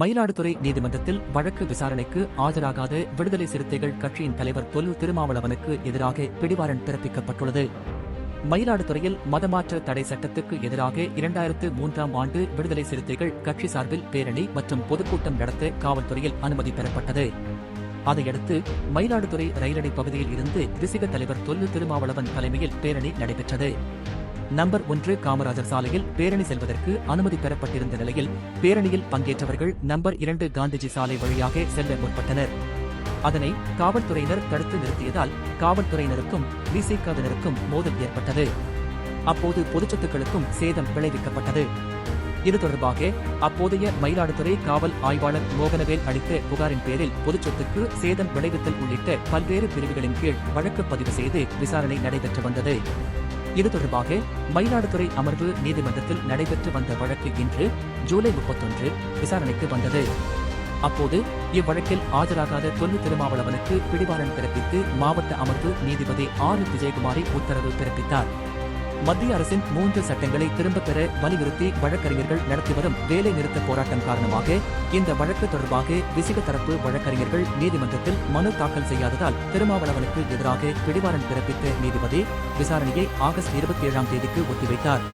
மயிலாடுதுறை நீதிமன்றத்தில் வழக்கு விசாரணைக்கு ஆஜராகாத விடுதலை சிறுத்தைகள் கட்சியின் தலைவர் தொல் திருமாவளவனுக்கு எதிராக பிடிவாரண்ட் பிறப்பிக்கப்பட்டுள்ளது. மயிலாடுதுறையில் மதமாற்ற தடை சட்டத்துக்கு எதிராக இரண்டாயிரத்து மூன்றாம் ஆண்டு விடுதலை சிறுத்தைகள் கட்சி சார்பில் பேரணி மற்றும் பொதுக்கூட்டம் நடத்த காவல்துறையில் அனுமதி பெறப்பட்டது. அதையடுத்து மயிலாடுதுறை ரயிலடை பகுதியில் இருந்து விசிக தலைவர் தொல்லு திருமாவளவன் தலைமையில் பேரணி நடைபெற்றது. நம்பர் ஒன்று காமராஜர் சாலையில் பேரணி செல்வதற்கு அனுமதி பெறப்பட்டிருந்த நிலையில் பேரணியில் பங்கேற்றவர்கள் நம்பர் இரண்டு காந்திஜி சாலை வழியாக செல்ல முற்பட்டனர். அதனை காவல்துறையினர் தடுத்து நிறுத்தியதால் காவல்துறையினருக்கும் விசிகாவினருக்கும் மோதல் ஏற்பட்டது. அப்போது பொதுச்சொத்துக்களுக்கும் சேதம் விளைவிக்கப்பட்டது. இது தொடர்பாக அப்போதைய மயிலாடுதுறை காவல் ஆய்வாளர் மோகனவேல் அளித்த புகாரின் பேரில் பொதுச்சொத்துக்கு சேதம் விளைவித்தல் உள்ளிட்ட பல்வேறு பிரிவுகளின் கீழ் வழக்கு பதிவு செய்து விசாரணை நடைபெற்று வந்தது. இது தொடர்பாக மயிலாடுதுறை அமர்வு நீதிமன்றத்தில் நடைபெற்று வந்த வழக்கு இன்று ஜூலை முப்பத்தொன்று விசாரணைக்கு வந்தது. அப்போது இவ்வழக்கில் ஆஜராகாத தொல்லு திருமாவளவனுக்கு பிடிவாரண்ட் பிறப்பித்து மாவட்ட அமர்வு நீதிபதி ஆர் விஜயகுமாரி உத்தரவு பிறப்பித்தார். மத்திய அரசின் மூன்று சட்டங்களை திரும்பப் பெற வலியுறுத்தி வழக்கறிஞர்கள் நடத்தி வரும் வேலை நிறுத்த போராட்டம் காரணமாக இந்த வழக்கு தொடர்பாக விசிக தரப்பு வழக்கறிஞர்கள் நீதிமன்றத்தில் மனு தாக்கல் செய்யாததால் திருமாவளவனுக்கு எதிராக பிடிவாரன் பிறப்பித்த நீதிபதி விசாரணையை ஆகஸ்ட் இருபத்தி ஏழாம் தேதிக்கு ஒத்திவைத்தார்.